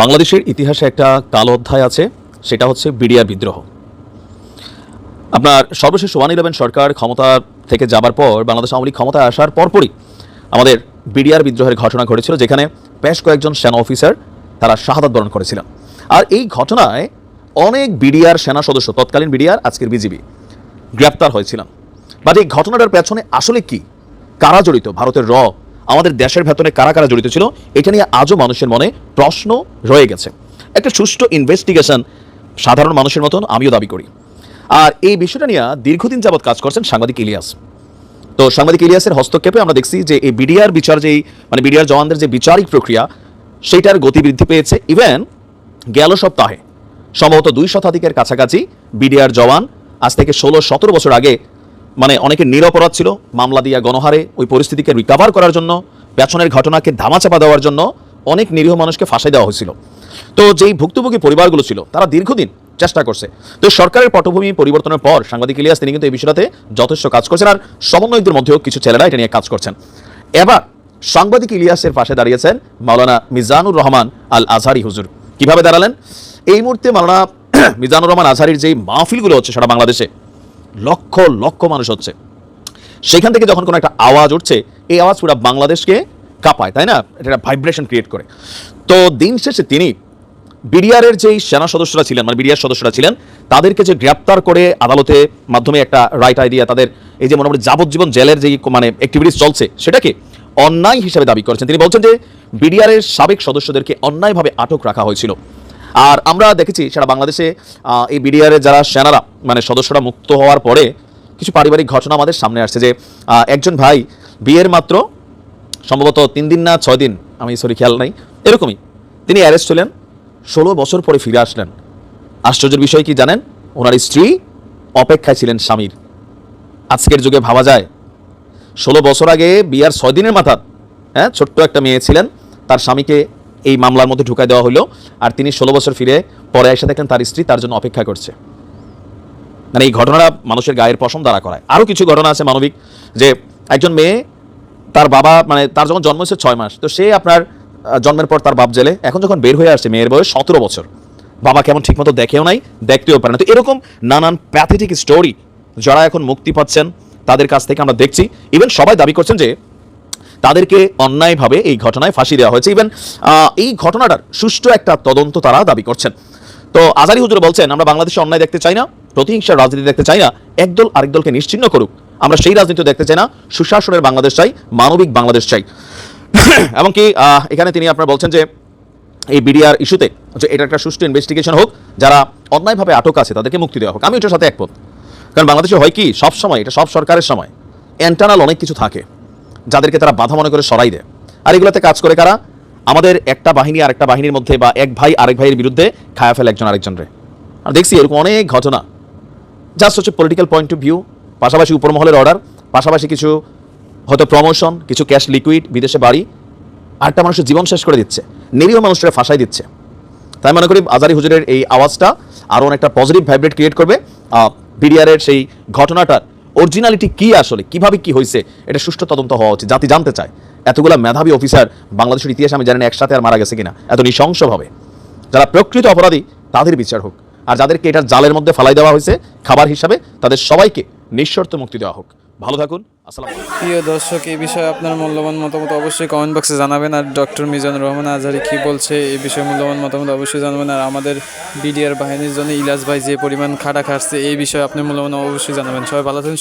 বাংলাদেশের ইতিহাসে একটা কালো অধ্যায় আছে, সেটা হচ্ছে বিডিআর বিদ্রোহ। আপনার সর্বশেষ ওয়ান ইলেভেন সরকার ক্ষমতা থেকে যাবার পর, বাংলাদেশ আওয়ামী লীগ ক্ষমতায় আসার পরপরই আমাদের বিডিআর বিদ্রোহের ঘটনা ঘটেছিল, যেখানে বেশ কয়েকজন সেনা অফিসার তারা শাহাদাত বরণ করেছিলেন। আর এই ঘটনায় অনেক বিডিআর সেনা সদস্য, তৎকালীন বিডিআর আজকের বিজিবি, গ্রেপ্তার হয়েছিলেন। বাট এই ঘটনাটার পেছনে আসলে কি? কারা জড়িত? ভারতের র আমাদের দেশের ভেতরে কারা কারা জড়িত ছিল, এটা নিয়ে আজও মানুষের মনে প্রশ্ন রয়ে গেছে। একটা সুষ্ঠু ইনভেস্টিগেশন সাধারণ মানুষের মতন আমিও দাবি করি। আর এই বিষয়টা নিয়ে দীর্ঘদিন যাবৎ কাজ করছেন সাংবাদিক ইলিয়াস। তো সাংবাদিক ইলিয়াসের হস্তক্ষেপে আমরা দেখছি যে এই বিডিআর বিচার যেই মানে বিডিআর জওয়ানদের যে বিচারিক প্রক্রিয়া, সেইটার গতি বৃদ্ধি পেয়েছে। ইভেন গেল সপ্তাহে, সম্ভবত দুই শতাধিকের কাছাকাছি বিডিআর জওয়ান আজ থেকে ষোলো সতেরো বছর আগে মানে অনেকে নিরপরাধ ছিল, মামলা দিয়া গণহারে ওই পরিস্থিতিকে রিকাভার করার জন্য, পেছনের ঘটনাকে ধামাচাপা দেওয়ার জন্য অনেক নিরীহ মানুষকে ফাঁসাই দেওয়া হয়েছিল। তো যেই ভুক্তভোগী পরিবারগুলো ছিল, তারা দীর্ঘদিন চেষ্টা করছে। তো সরকারের পটভূমি পরিবর্তনের পর সাংবাদিক ইলিয়াস, তিনি কিন্তু এই বিষয়টাতে যথেষ্ট কাজ করছেন আর সমন্বয়কদের মধ্যেও কিছু ছেলেরা এটা নিয়ে কাজ করছেন। এবার সাংবাদিক ইলিয়াসের পাশে দাঁড়িয়েছেন মাওলানা মিজানুর রহমান আল আজহারি হুজুর। কীভাবে দাঁড়ালেন? এই মুহূর্তে মাওলানা মিজানুর রহমান আজহারির যেই মাহফিলগুলো হচ্ছে সারা বাংলাদেশে লক্ষ লক্ষ মানুষ হচ্ছে। সেখান থেকে যখন কোনো একটা আওয়াজ উঠছে, এই আওয়াজ পুরো বাংলাদেশকে কাঁপায়, তাই না? এটা ভাইব্রেশন ক্রিয়েট করে। তো দিন শেষে তিনি বিডিআরের যেই সেনা সদস্যরা ছিলেন মানে বিডিআর সদস্যরা ছিলেন, তাদেরকে যে গ্রেপ্তার করে আদালতে মাধ্যমে একটা রাইট আইডিয়া তাদের এই যে মোটামুটি যাবজ্জীবন জেলের যেই মানে অ্যাক্টিভিটিস চলছে, সেটাকে অন্যায় হিসেবে দাবি করেছেন। তিনি বলছেন যে, বিডিআরের সাবেক সদস্যদেরকে অন্যায়ভাবে আটক রাখা হয়েছিল। আর আমরা দেখেছি সারা বাংলাদেশে এই বিডিআরের যারা সেনারা মানে সদস্যরা মুক্ত হওয়ার পরে কিছু পারিবারিক ঘটনা আমাদের সামনে আসছে যে একজন ভাই বিয়ের মাত্র সম্ভবত তিন দিন না ছয় দিন, আমি সরি খেয়াল নাই, এরকমই তিনি অ্যারেস্ট হলেন, ষোলো বছর পরে ফিরে আসলেন। আশ্চর্যের বিষয় কি জানেন? ওনার স্ত্রী অপেক্ষায় ছিলেন স্বামীর। আজকের যুগে ভাবা যায়, ষোলো বছর আগে বিয়ার ছয় দিনের মাথা হ্যাঁ ছোট্ট একটা মেয়ে ছিলেন, তার স্বামীকে এই মামলার মধ্যে ঢুকাই দেওয়া হলো আর তিনি ষোলো বছর ফিরে পরে এসে দেখলেন তার স্ত্রী তার জন্য অপেক্ষা করছে। মানে এই ঘটনাটা মানুষের গায়ের পশম দ্বারা করায়। আরও কিছু ঘটনা আছে মানবিক, যে একজন মেয়ে তার বাবা মানে তার যখন জন্ম হয়েছে ছয় মাস, তো সে আপনার জন্মের পর তার বাপ জেলে। এখন যখন বের হয়ে আসছে, মেয়ের বয়স সতেরো বছর। বাবা কেমন ঠিকমতো দেখেও নাই, দেখতেও পারে না। তো এরকম নানান প্যাথেটিক স্টোরি যারা এখন মুক্তি পাচ্ছেন, তাদের কাছ থেকে আমরা দেখছি। ইভেন সবাই দাবি করছেন যে তাদেরকে অন্যায়ভাবে এই ঘটনায় ফাঁসি দেওয়া হয়েছে। ইভেন এই ঘটনাটার সুষ্ঠু একটা তদন্ত তারা দাবি করছেন। তো আজারি হুজুর বলছেন, আমরা বাংলাদেশে অন্যায় দেখতে চাই না, প্রতিহিংসার রাজনীতি দেখতে চাই না, একদল আরেক দলকে নিশ্চিন্ন করুক। আমরা সেই রাজনীতি দেখতে চাই না, সুশাসনের বাংলাদেশ চাই, মানবিক বাংলাদেশ চাই। এমনকি এখানে তিনি আপনার বলছেন যে, এই বিডিআর ইস্যুতে যে এটা একটা সুষ্ঠু ইনভেস্টিগেশন হোক, যারা অন্যায়ভাবে আটক আছে, তাদেরকে মুক্তি দেওয়া হোক। আমি এটার সাথে একমত। কারণ বাংলাদেশে হয় কি সব সময় এটা সব সরকারের সময় এন্টারনাল অনেক কিছু থাকে। যাদেরকে তারা বাধা মনে করে সরাই দেয়। আর এগুলোতে কাজ করে কারা? আমাদের একটা বাহিনী আরেকটা বাহিনীর মধ্যে বা এক ভাই আরেক ভাইয়ের বিরুদ্ধে খায়া ফেলে একজন আরেকজনরে আর দেখছি এরকম অনেক ঘটনা। জাস্ট হচ্ছে পলিটিক্যাল পয়েন্ট অফ ভিউ পাশাপাশি উপরমহলের অর্ডার পাশাপাশি কিছু হয়তো প্রমোশন কিছু ক্যাশ লিকুইড বিদেশে বাড়ি। আরেকটা মানুষের জীবন শেষ করে দিচ্ছে। নিরীহ মানুষরা ফাঁসাই দিচ্ছে। তাই মনে করি আজারি হুজুরের এই আওয়াজটা আরও অনেকটা পজিটিভ ভাইব্রেট ক্রিয়েট করবে। বিডিআরের সেই ঘটনাটার অরিজিনালিটি কি আসলে? কীভাবে কি হয়েছে এটা সুষ্ঠু তদন্ত হওয়া উচিত। জাতি জানতে চায়। এতগুলো মেধাবী অফিসার বাংলাদেশের ইতিহাসে আমি জানি না, একসাথে আর মারা গেছে কিনা। এত নৃশংসভাবে। যারা প্রকৃত অপরাধী, তাদের বিচার হোক। আর যাদেরকে এটার জালের মধ্যে ফালাই দেওয়া হয়েছে খাবার হিসাবে, তাদের সবাইকে নিঃশর্ত মুক্তি দেওয়া হোক। ভালো থাকুন, আসসালাম প্রিয় দর্শক, এই বিষয়ে আপনার মূল্যবান মতামত অবশ্যই কমেন্ট বক্সে জানাবেন। আর ডক্টর মিজান রহমান আজহারি কী বলছে, এই বিষয়ে মূল্যবান মতামত অবশ্যই জানাবেন। আর আমাদের বিডিআর বাহিনীর জন্য ইলাস ভাই যে পরিমাণ খাটা খাটছে, এই বিষয়ে আপনি মূল্যবান অবশ্যই জানাবেন। সবাই ভালো থাকুন।